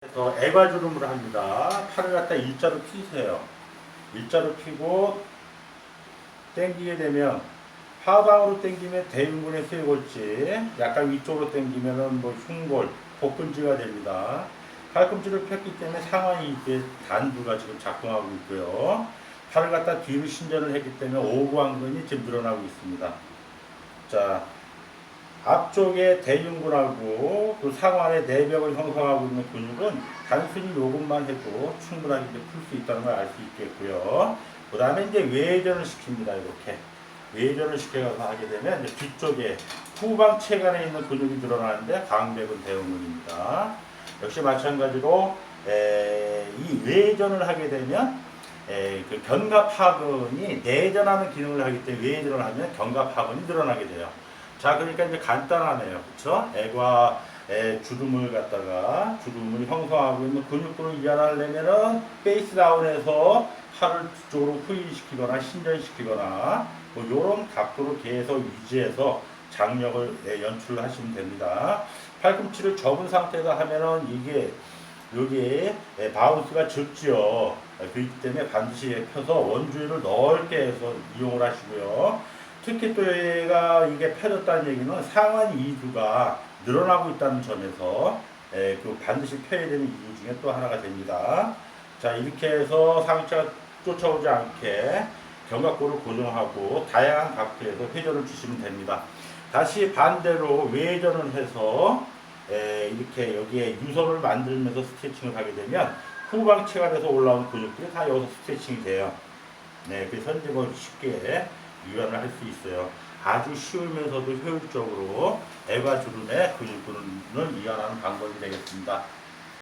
그래서 애과주름을 합니다. 팔을 갖다 일자로 피세요. 일자로 피고 당기게 되면 하방으로 당기면 대흉근의 쇄골지, 약간 위쪽으로 당기면은 뭐 흉골, 복근지가 됩니다. 팔꿈치를 폈기 때문에 상완이 이게 단두가 지금 작동하고 있고요. 팔을 갖다 뒤로 신전을 했기 때문에 오구완근이 지금 늘어나고 있습니다. 자, 앞쪽에 대흉근하고 그 상완의 내벽을 형성하고 있는 근육은 단순히 요것만 해도 충분하게 풀 수 있다는 걸 알 수 있겠고요. 그 다음에 이제 외전을 시킵니다. 이렇게. 외전을 시켜서 하게 되면 이제 뒤쪽에 후방 체간에 있는 근육이 늘어나는데 광배근 대흉근입니다. 역시 마찬가지로 에, 이 외전을 하게 되면 에, 그 견갑하근이 내전하는 기능을 하기 때문에 외전을 하면 견갑하근이 늘어나게 돼요. 자, 그러니까 이제 간단하네요. 그쵸? 애과 애 주름을 갖다가 주름을 형성하고 있는 근육근을 이완하려면은 페이스 다운해서 팔을 뒤쪽으로 후인시키거나 신전시키거나 뭐 이런 각도로 계속 유지해서 장력을 예, 연출하시면 됩니다. 팔꿈치를 접은 상태에서 하면은 이게 여기에 예, 바운스가 적지요. 예, 그렇기 때문에 반드시 펴서 원주율을 넓게 해서 이용을 하시고요. 특히 또 얘가 이게 펴졌다는 얘기는 상완 이두가 늘어나고 있다는 점에서 에, 그 반드시 펴야 되는 이유 중에 또 하나가 됩니다. 자 이렇게 해서 상체가 쫓아오지 않게 견갑골을 고정하고 다양한 각도에서 회전을 주시면 됩니다. 다시 반대로 외전을 해서 에, 이렇게 여기에 유선을 만들면서 스트레칭을 하게 되면 후방 체관에서 올라온 근육들이 다 여기서 스트레칭이 돼요. 네, 그래서 이제 뭐 쉽게 유연을 할 수 있어요. 아주 쉬우면서도 효율적으로 애과 주름의 근육근을 이완하는 방법이 되겠습니다.